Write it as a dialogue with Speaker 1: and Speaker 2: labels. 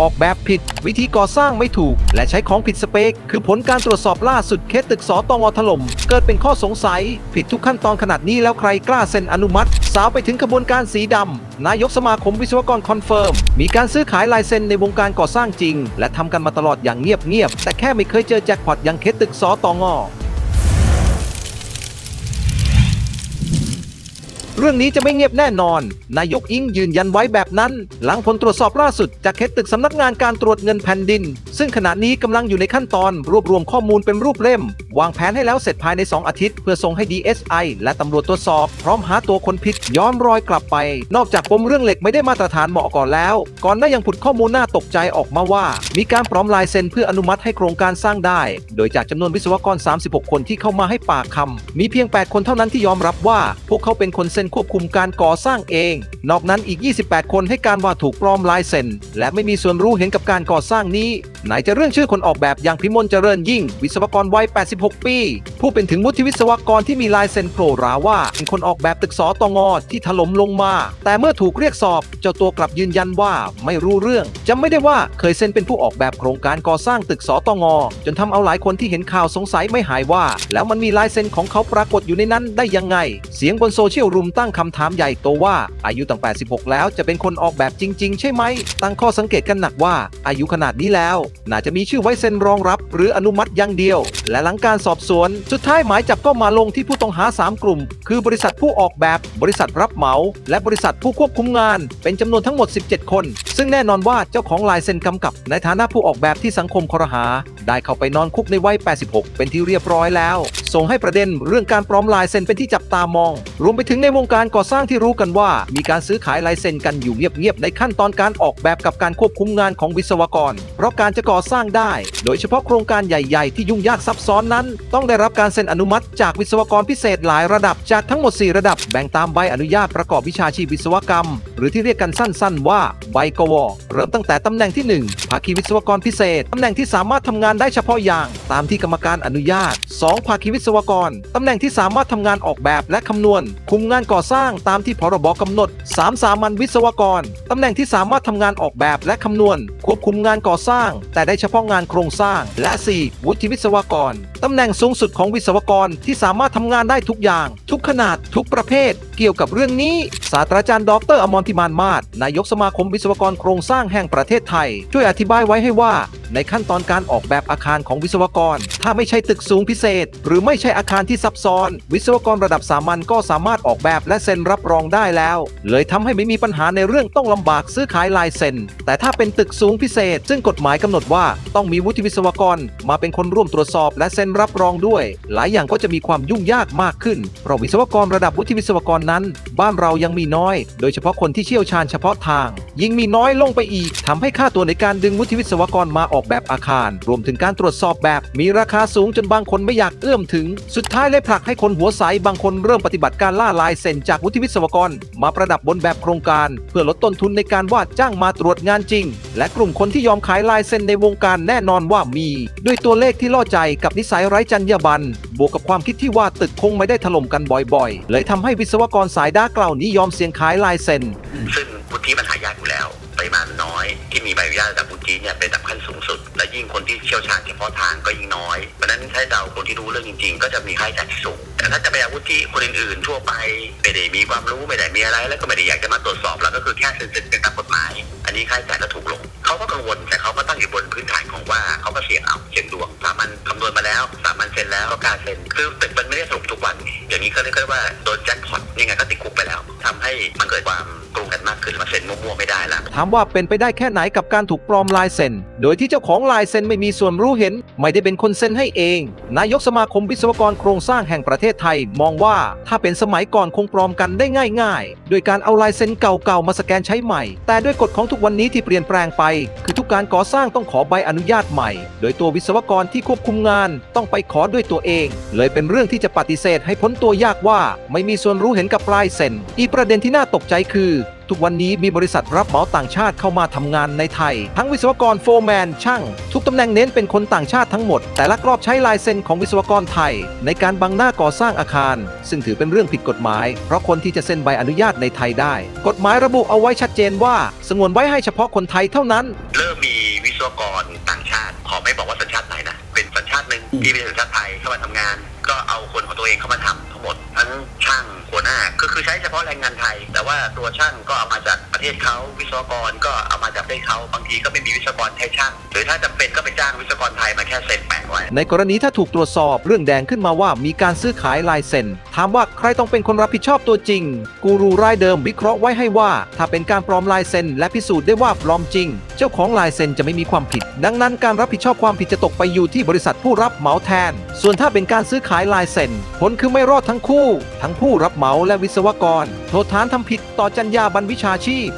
Speaker 1: ออกแบบผิด วิธีก่อสร้างไม่ถูก และใช้ของผิดสเปค คือผลการตรวจสอบล่าสุดเคสตึกสอตองอถล่ม เกิดเป็นข้อสงสัย ผิดทุกขั้นตอนขนาดนี้แล้วใครกล้าเซ็นอนุมัติ สาวไปถึงขบวนการสีดำนายกสมาคมวิศวกรคอนเฟิร์ม มีการซื้อขายลายเซ็นในวงการก่อสร้างจริง และทำกันมาตลอดอย่างเงียบๆแต่แค่ไม่เคยเจอแจ็คพอตอย่างเคสตึกสอตองอ เรื่องนี้จะไม่เงียบแน่นอน นายกอิงยืนยันไว้แบบนั้น หลังผลตรวจสอบล่าสุดจากเคสตึกสำนักงานการตรวจเงินแผ่นดิน ซึ่งขณะนี้กำลังอยู่ในขั้นตอนรวบรวมข้อมูลเป็นรูปเล่ม วางแผนให้แล้วเสร็จภายใน 2 อาทิตย์ เพื่อส่งให้ DSI และตำรวจตรวจสอบ พร้อมหาตัวคนผิดย้อนรอยกลับไป นอกจากปมเรื่องเหล็กไม่ได้มาตรฐานเหมาะก่อนแล้ว ก่อนหน้ายังผุดข้อมูลน่าตกใจออกมาว่า มีการปลอมลายเซ็นเพื่ออนุมัติให้โครงการสร้างได้ โดยจากจำนวนวิศวกร 36 คนที่เข้ามาให้ปากคำมีเพียง 8 คนเท่านั้นที่ยอมรับว่า พวกเขาเป็นคนเซ็นควบคุมการก่อสร้างเอง นอกนั้นอีก 28 คนให้การว่าถูกปลอมลายเซ็นและไม่มีส่วนรู้เห็นกับการก่อสร้างนี้ ไหนจะเรื่องชื่อคนออกแบบอย่างพิมลเจริญยิ่ง วิศวกรวัย 86 ปี ผู้เป็นถึงวุฒิวิศวกรที่มีลายเซ็นโผล่ราว่า เป็นคนออกแบบตึกสอตงอที่ถล่มลงมา แต่เมื่อถูกเรียกสอบ เจ้าตัวกลับยืนยันว่าไม่รู้เรื่องจำไม่ได้ว่าเคยเซ็นเป็นผู้ออกแบบโครงการก่อสร้างตึกสอตงอจนทำเอาหลายคนที่เห็นข่าวสงสัยไม่หายว่า แล้วมันมีลายเซ็นของเขาปรากฏอยู่ในนั้นได้ยังไง เสียงบนโซเชียลรุมตั้งคำถามใหญ่โตว่า อายุตั้ง 86 แล้วจะเป็นคนออกแบบจริง ๆ ใช่ไหม ตั้งข้อสังเกตกันหนักว่าอายุขนาดนี้แล้วน่าจะมีชื่อไว้เซ็นรองรับ หรืออนุมัติอย่างเดียว และหลังการสอบสวน สุดท้ายหมายจับก็มาลงที่ผู้ต้องหา 3 กลุ่ม คือบริษัทผู้ออกแบบ บริษัทรับเหมา และบริษัทผู้ควบคุมงาน เป็นจำนวนทั้งหมด 17 คน ซึ่งแน่นอนว่าเจ้าของลายเซ็นกำกับ ในฐานะผู้ออกแบบที่สังคมคอรหา ได้เข้าไปนอนคุกในวัย 86 เป็นที่เรียบร้อยแล้ว ส่งให้ประเด็นเรื่องการปลอมลายเซ็นเป็นที่จับตามอง รวมไปถึงในวงการก่อสร้างที่รู้กันว่า มีการซื้อขายลายเซ็นกันอยู่เงียบๆในขั้นตอนการออกแบบกับการควบคุมงานของวิศวกร เพราะการจะก่อสร้างได้ โดยเฉพาะโครงการใหญ่ๆ ที่ยุ่งยากซับซ้อนนั้น ต้องได้รับการเซ็นอนุมัติ จากวิศวกรพิเศษหลายระดับจากทั้งหมด 4 ระดับแบ่งตามใบอนุญาตประกอบวิชาชีพวิศวกรรม หรือที่เรียกกันสั้นๆ ว่าใบกว เริ่มตั้งแต่ตำแหน่งที่ 1าคีวิศวกรพิเศษ ตำแหน่งที่สามารถทำงานได้เฉพาะอย่าง ตามที่กรรมการอนุญาต 2 ภาคีวิศวกร ตำแหน่งที่สามารถทำงานออกแบบและคำนวณ คุมงานก่อสร้างตามที่พรบกำหนด 3 สามัญวิศวกร ตำแหน่งที่สามารถทำงานออกแบบและคำนวณ ควบคุมงานก่อสร้าง แต่ได้เฉพาะงานโครงสร้าง และ 4 วุฒิวิศวกร ตำแหน่งสูงสุดของวิศวกรที่สามารถทำงานได้ทุกอย่าง ทุกขนาดทุกประเภท เกี่ยวกับเรื่องนี้ ศาสตราจารย์ดรอมรพิมานมาศนายกสมาคมวิศวกรโครงสร้างแห่งประเทศไทยช่วยอธิบายไว้ให้ว่า ในขั้นตอนการออกแบบอาคารของวิศวกร ถ้าไม่ใช่ตึกสูงพิเศษ หรือไม่ใช่อาคารที่ซับซ้อน วิศวกรระดับสามัญก็สามารถออกแบบและเซ็นรับรองได้แล้ว เลยทำให้ไม่มีปัญหาในเรื่องต้องลำบากซื้อขายลายเซ็น แต่ถ้าเป็นตึกสูงพิเศษ ซึ่งกฎหมายกำหนดว่าต้องมีวุฒิวิศวกร มาเป็นคนร่วมตรวจสอบและเซ็นรับรองด้วย หลายอย่างก็จะมีความยุ่งยากมากขึ้นเพราะวิศวกรระดับวุฒิวิศวกรนั้น บ้านเรายังมีน้อย โดยเฉพาะคนที่เชี่ยวชาญเฉพาะทาง ยิ่งมีน้อยลงไปอีกทำให้ค่าตัวในการดึงวุฒิวิศวกรมาออกแบบอาคาร รวมถึงการตรวจสอบแบบ มีราคาสูงจนบางคนไม่อยากเอื้อมถึง สุดท้ายเลยผลักให้คนหัวใสบางคนเริ่มปฏิบัติการล่าลายเซ็นจากวุฒิวิศวกร มาประดับบนแบบโครงการ เพื่อลดต้นทุนในการว่าจ้างมาตรวจงานจริง และกลุ่มคนที่ยอมขายลายเซ็นในวงการแน่นอนว่ามี ด้วยตัวเลขที่ล่อใจกับนิสัยไร้จรรยาบรรณบวกกับความคิดที่ว่าตึกคงไม่ได้ถล่มกันบ่อยๆ เลยทำให้วิศวกรสายด้ากล่าวนี้ยอมเสี่ยงขายลายเซ็น
Speaker 2: ซึ่งวุฒิมันหายากอยู่แล้ว มีใบอนุญาตระดับวุฒิเนี่ยเป็นระดับขั้นสูงสุด และยิ่งคนที่เชี่ยวชาญเฉพาะทางก็ยิ่งน้อยเพราะนั้นถ้าเอาคนที่รู้เรื่องจริง ๆ ก็จะมีค่าใช้จ่ายที่สูง แต่ถ้าจะไปอาวุฒิคนอื่นๆ ทั่วไปไม่ได้มีความรู้ไม่ได้มีอะไร แล้วก็ไม่ได้อยากจะมาตรวจสอบแล้วก็คือแค่เซ็นๆเป็นตามกฎหมาย อันนี้ค่าใช้จ่ายก็ถูกลงเขาก็กังวลแต่เขาก็ตั้งอยู่บนพื้นฐานของว่าเขาก็เสี่ยงเอาเสี่ยงดวงสามัญคำนวณมาแล้วสามัญเซ็นแล้วก็กล้ารเซ็นคือตึกมันไม่ได้สรุปทุกวันอย่างนี้เขาเรียกว่าโดนแจ็คพอตยังไงก็ติดคุกไปแล้วทำให้มันเกิดความกลุ่มกัน นมั่วๆไม่ได้ละ
Speaker 1: ถามว่าเป็นไปได้แค่ไหนกับการถูกปลอมลายเซ็น โดยที่เจ้าของลายเซ็นไม่มีส่วนรู้เห็น ไม่ได้เป็นคนเซ็นให้เอง นายกสมาคมวิศวกรโครงสร้างแห่งประเทศไทย มองว่าถ้าเป็นสมัยก่อนคงปลอมกันได้ง่าย ๆ โดยการเอาลายเซ็นเก่าๆมาสแกนใช้ใหม่ แต่ด้วยกฎของทุกวันนี้ที่เปลี่ยนแปลงไป คือทุกการก่อสร้างต้องขอใบอนุญาตใหม่ โดยตัววิศวกรที่ควบคุมงานต้องไปขอด้วยตัวเอง เลยเป็นเรื่องที่จะปฏิเสธให้พ้นตัวยากว่า ไม่มีส่วนรู้เห็นกับลายเซ็น อีกประเด็นที่น่าตกใจคือทุกวันนี้มีบริษัทรับเหมาต่างชาติเข้ามาทำงานในไทย ทั้งวิศวกรโฟร์แมนช่าง ทุกตำแหน่งเน้นเป็นคนต่างชาติทั้งหมด แต่ละกรอบใช้ลายเซ็นของวิศวกรไทย ในการบังหน้าก่อสร้างอาคาร ซึ่งถือเป็นเรื่องผิดกฎหมาย เพราะคนที่จะเซ็นใบอนุญาตในไทยได้ กฎหมายระบุเอาไว้ชัดเจนว่า สงวนไว้ให้เฉพาะคนไทยเท่านั้น
Speaker 2: เริ่มมีวิศวกรต่างชาติ ขอไม่บอกว่าสัญชาติไหนนะเป็นสัญชาติหนึ่งที่เป็นสัญชาติไทยเข้ามาทำงาน ก็เอาคนของตัวเองเข้ามาทำทั้งหมดทั้งช่างหัวหน้าก็คือใช้เฉพาะแรงงานไทย แต่ว่าตัวช่างก็เอามาจากประเทศเขาวิศวกรก็เอามาจากประเทศเขาบางทีก็ไม่มีวิศวกรใช้ช่าง หรือถ้าจำเป็นก็ไปจ้างวิศวกรไทยมาแค่เซ็นแปะไว้
Speaker 1: ในกรณีถ้าถูกตรวจสอบเรื่องแดงขึ้นมาว่ามีการซื้อขายลายเซ็นถามว่าใครต้องเป็นคนรับผิดชอบตัวจริง กูรูรายเดิมวิเคราะห์ไว้ให้ว่า ถ้าเป็นการปลอมลายเซ็นและพิสูจน์ได้ว่าปลอมจริง เจ้าของลายเซ็นจะไม่มีความผิด ดังนั้นการรับผิดชอบความผิดจะตกไปอยู่ที่บริษัทผู้รับเหมาแทน ส่วนถ้าเป็นการซื้อขายลายเซ็น ผลคือไม่รอดทั้งคู่ ทั้งผู้รับเหมาและวิศวกร โทษฐานทำผิดต่อจรรยาบรรณวิชาชีพ